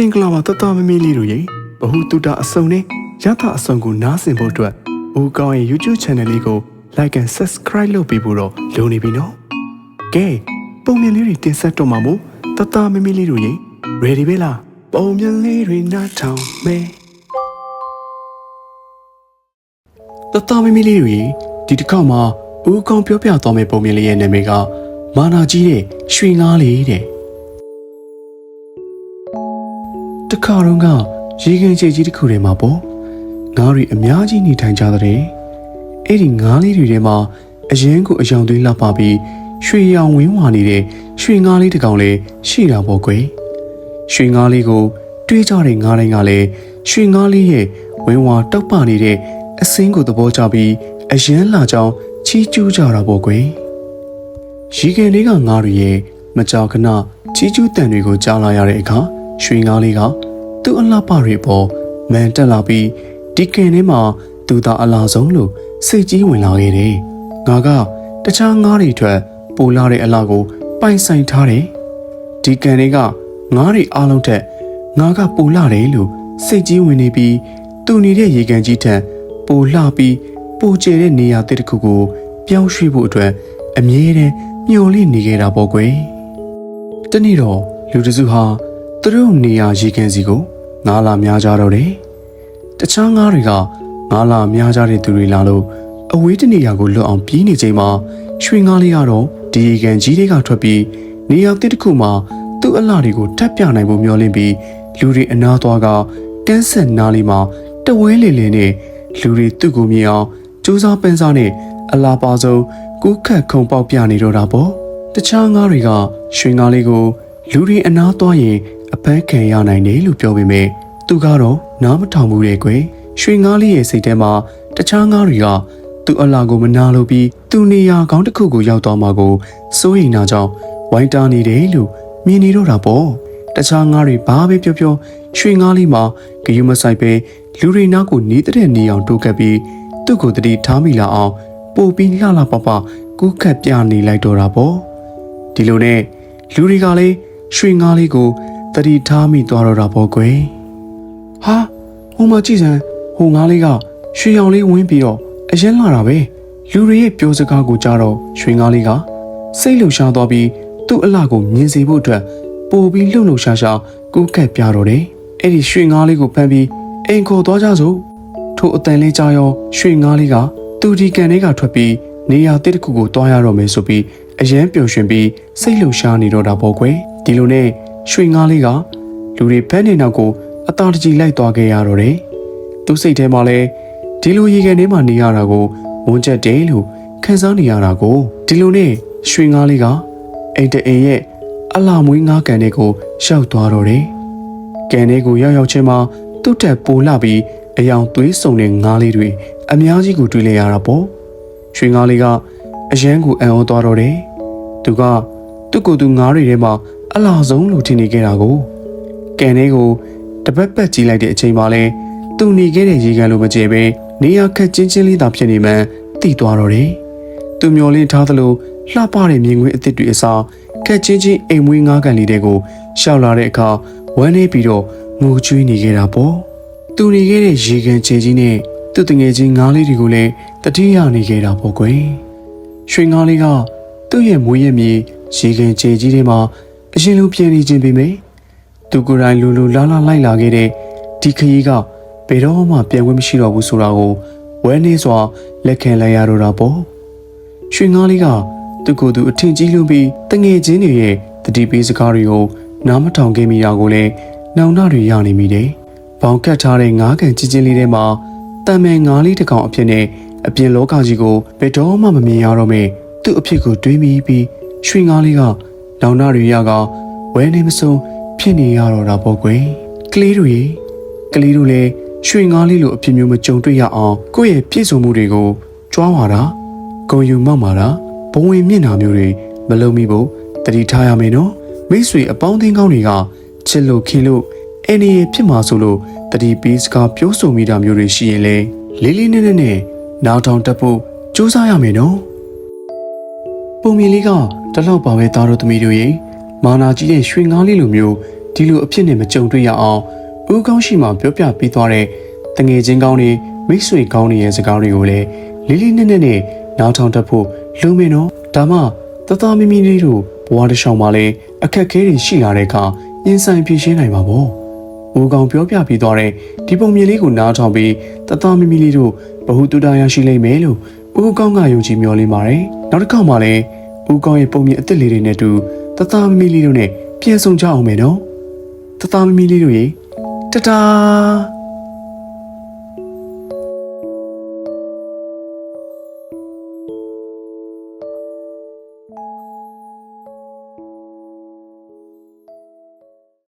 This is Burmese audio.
မင်္ဂလာပါတတမမီလေးတို့ရေဘဟုတုတအစုံနဲ့ရသအစုံကိုနားဆင်ဖို့အတွက်ဦးကောင်းရဲ့ YouTube Channel လေးကို Like and Subscribe လုပ်ပေးဖို့တော့လိုနေပြီနော်ကဲပုံမြင်လေးတွေတင်ဆက်တော့မှာမို့တတမမီလေးတို့ရေ Ready ပဲလားပုံမြင်လေးတွေနားထောင်မယ်တတမမီလေးတွေရေဒီတစ်ခေါက်မှာဦးကောင်းပြောပြသွားမယ့်ပုံမြင်လေးရဲ့နာမည်ကမာနာကြီးတဲ့ရွှေငါးလေးတဲ့ တခါတော့ကရေခင်ချေကြီးတစ်ခုထဲမှာပေါ့ငါးတွေအများကြီးနေထိုင်ကြတဲ့အဲ့ဒီငါးလေးတွေထဲမှာအရင်ကအယောင်သွေးလှပပြီးရွှေရောင်ဝင်းဝါနေတဲ့ရွှေငါးလေးတစ်ကောင်လည်းရှိတာပေါ့ကွယ်ရွှေငါးလေးကို တွေးကြတဲ့ငါးတိုင်းကလည်းရွှေငါးလေးရဲ့ဝင်းဝါတောက်ပနေတဲ့အစင်းကိုသဘောကျပြီးအရန်လာကြောင်းချီးကျူးကြတာပေါ့ကွယ်ရေခင်လေးကငါးတွေရဲ့မကြာခဏချီးကျူးတန်တွေကိုကြားလာရတဲ့အခါ ရွှေငါးလေးကသူ့အလှပတွေပေါ်မန်တက်လာပြီးဒီကင်ထဲမှာသူသာအလားဆုံးလို့စိတ်ကြီးဝင်လာခဲ့တယ်။ငါကတခြားငါးတွေထွက်ပိုလာတဲ့အလားကို ပိုင်ဆိုင်ထားတယ်။ဒီကင်တွေကငါးတွေအားလုံးထက်ငါကပိုလာတယ်လို့စိတ်ကြီးဝင်နေပြီးသူနေတဲ့ရေကန်ကြီးထက်ပိုလှပြီးပိုကျတဲ့နေရာတစ်ခုကိုပြောင်းရွှေ့ဖို့အတွက်အမြဲတမ်းမျှော်လင့်နေခဲ့တာပေါ့ကွယ်။တနေ့တော့လူတစ်စုဟာ သူတို့နေရာရေကန်စီကိုငါးလာများကြတော့တယ်။တခြားငါးတွေကငါးလာများကြတဲ့သူတွေလာလို့အဝေးတနေရာကိုလွတ်အောင်ပြေးနေချိန်မှာရွှေငါးလေးကတော့ဒီရေကန်ကြီးတွေကထွက်ပြီးနေရာတစ်ခုမှာသူ့အလှတွေကိုထပ်ပြနိုင်ဖို့မျှော်လင့်ပြီးလူတွေအနာသွားကတန်းဆက်နားလေးမှာတဝဲလေလေနဲ့လူတွေသူ့ကိုမြင်အောင်စူးစမ်းပန်းစားနဲ့အလားပါဆုံးကူးခတ်ခုံပေါက်ပြနေတော့တာပေါ့။တခြားငါးတွေကရွှေငါးလေးကိုလူတွေအနာသွားရင် အပန်းခံရနိုင်တယ်လို့ပြောပေမဲ့သူကတော့နားမထောင်ဘူးတဲ့ကွယ်ရွှေငါးလေးရဲ့စိတ်ထဲမှာတခြားငါးတွေကသူ့အလားကိုမနာလို့ပြီးသူ့နေရာကောင်းတစ်ခုကိုရောက်သွားမှာကိုစိုးရိမ်တာကြောင့်ဝိုင်းတားနေတယ်လို့မြင်နေတော့တာပေါ့တခြားငါးတွေဘာပဲပြောပြောရွှေငါးလေးမှာဂယုမဆိုင်ပဲလူတွေနောက်ကိုနီးတဲ့နေအောင်တိုးကပ်ပြီးသူ့ကိုတတိထားမိလာအောင်ပို့ပြီးလှလှပပကူးခတ်ပြနေလိုက်တော့တာပေါ့ဒီလိုနဲ့လူတွေကလည်းရွှေငါးလေးကို တတိထားမိသွားတော့တာပေါ့ကွယ်ဟာဟိုမှာကြည့်စမ်းဟိုငါးလေးကရွှေရောင်လေးဝင်းပြီးတော့အရင်လာတာပဲလူတွေရဲ့ပြောစကားကိုကြားတော့ရွှေငါးလေးကစိတ်လှရှားသွားပြီးသူ့အလှကိုမြင်စေဖို့အတွက်ပို့ပြီးလှုပ်လှုပ်ရှားရှားကူးကပ်ပြတော့တယ်အဲ့ဒီရွှေငါးလေးကိုဖမ်းပြီးအိမ်ခေါ်သွားကြစို့ထို့အတန်လေးကြားရောရွှေငါးလေးကသူဒီကန်လေးကထွက်ပြီးနေရာတစ်ခုကိုတွားရတော့မယ်ဆိုပြီးအရန်ပျော်ရွှင်ပြီးစိတ်လှုပ်ရှားနေတော့တာပေါ့ကွယ်ဒီလိုနဲ့ ရွှေငါးလေးကလူတွေဖမ်းနေနောက်ကိုအသာတကြီးလိုက်သွားခဲ့ရတော့တယ်သူစိတ်ထဲမှာလဲဒီလိုရေကန်ထဲမှာနေရတာကိုဝန်းချက်တယ်လို့ခံစားနေရတာကိုဒီလိုနဲ့ရွှေငါးလေးကအိမ်တအိမ်ရဲ့အလာမွေးငါးကန်တွေကိုရှောက်သွားတော့တယ်ကန်တွေကိုရောက်ရောက်ချင်းမှာသူ့တက်ပိုလာပြီးအယောင်သွေးစုံတဲ့ငါးလေးတွေအများကြီးကိုတွေ့လိုက်ရတာပေါ့ရွှေငါးလေးကအရန်ကိုအံ့ဩသွားတော့တယ်သူကသူ့ကိုယ်သူငါးတွေထဲမှာ အလားဆုံးလို့ထင်နေခဲ့တာကိုကန်လေးကိုတပတ်ပတ်ကြည့်လိုက်တဲ့အချိန်မှာလဲသူနေခဲ့တဲ့ရေကန်လိုမကျဲပဲနေရခက်ချင်းချင်းလေးသာဖြစ်နေမှန်းသိသွားတော့တယ်သူမျောလင်းထားသလိုလှပတဲ့မြင်ကွင်းအသစ်တွေအစားခက်ချင်းချင်းအိမ်မွေးငါးကန်လေးတွေကိုရှောက်လာတဲ့အခါဝမ်းနေပြီးတော့ငိုကြွေးနေခဲ့တာပေါ့သူနေခဲ့တဲ့ရေကန်ချေကြီးနဲ့သူ့တငယ်ချင်းငါးလေးတွေကိုလည်းတတိယနေခဲ့တာပေါ့ကွယ်ရွှေငါးလေးကသူ့ရဲ့မွေးရမြေရေကန်ချေကြီးတွေမှာ အရင်လိုပြန်နေခြင်းပေမဲ့သူကိုယ်တိုင်လူလူလာလာလိုက်လာခဲ့တဲ့ဒီခရီးကဘယ်တော့မှပြန်ဝင်မရှိတော့ဘူးဆိုတာကိုဝဲနေစွာလက်ခံလိုက်ရတော့တာပေါ့ရွှေငါးလေးကသူ့ကိုယ်သူအထင်ကြီးလွန်းပြီးတငယ်ချင်းတွေရဲ့တတိပေးစကားတွေကိုနားမထောင်ခဲ့မိတာကိုလည်းနောင်နာတွေရနေမိတယ်။ဘောင်ကတ်ထားတဲ့ငါးကန်ချင်းချင်းလေးထဲမှာတံမယ်ငါးလေးတစ်ကောင်အဖြစ်နဲ့အပြင်လောကကြီးကိုဘယ်တော့မှမမြင်ရတော့မဲ့သူ့အဖြစ်ကိုတွေးမိပြီးရွှေငါးလေးက နောင်နာတွေရကဝဲနေမစုံဖြစ်နေရတော့တာပေါ့ကွယ်။ကလေးတို့ရေကလေးတို့လည်းရွှေငါးလေးလိုအဖြစ်မျိုးမကြုံတွေ့ရအောင်ကိုယ့်ရဲ့ပြည့်စုံမှုတွေကိုကြွားဝါတာဂုံယူမောက်မာတာဘဝင်မျက်နှာမျိုးတွေမလုံမိဖို့တတိထားရမယ်နော်မိတ်ဆွေအပေါင်းအသင်းကောင်းတွေကချစ်လို့ခင်လို့အန်ဒီဖြစ်မှာဆိုလို့တတိပေးစကားပြောဆိုမိတာမျိုးတွေရှိရင်လေလေးလေးနက်နက်နဲ့နားထောင်တတ်ဖို့ကြိုးစားရမယ်နော်ပုံမြင်လေးက တလောက်ပါပဲသားတို့သမီးတို့ရေမာနာကြီးတဲ့ရွှေငါးလေးလိုမျိုးဒီဒီလိုအဖြစ်နဲ့မကြုံတွေ့ရအောင်ဦးကောင်းရှိမှပြောပြပေးသွားတဲ့တငယ်ချင်းကောင်းတွေမိတ်ဆွေကောင်းတွေရဲ့စကားတွေကိုလည်းလေးလေးနက်နက်နဲ့နားထောင်တတ်ဖို့လုံမင်းတော့ဒါမှတသားမီမီလေးတို့ဘဝတစ်လျှောက်မှာလည်းအခက်အခဲတွေရှိလာတဲ့အခါရင်ဆိုင်ဖြေရှင်းနိုင်မှာပေါ့ဦးကောင်းပြောပြပေးသွားတဲ့ဒီပုံမြင်လေးကိုနားထောင်ပြီးတသားမီမီလေးတို့ဘ ഹു တူတာရရှိလိမ့်မယ်လို့ဦးကောင်းကယုံကြည်မျှော်လင့်ပါတယ်နောက်တစ်ခါမှလည်း ဦးကောင်းရဲ့ပုံမြင်အစ်စ်လေးတွေနဲ့အတူတသားမီမီလေးတို့နဲ့ပြန်ဆောင်ကြအောင်မယ်နော်တသားမီမီလေးတို့ရေတတား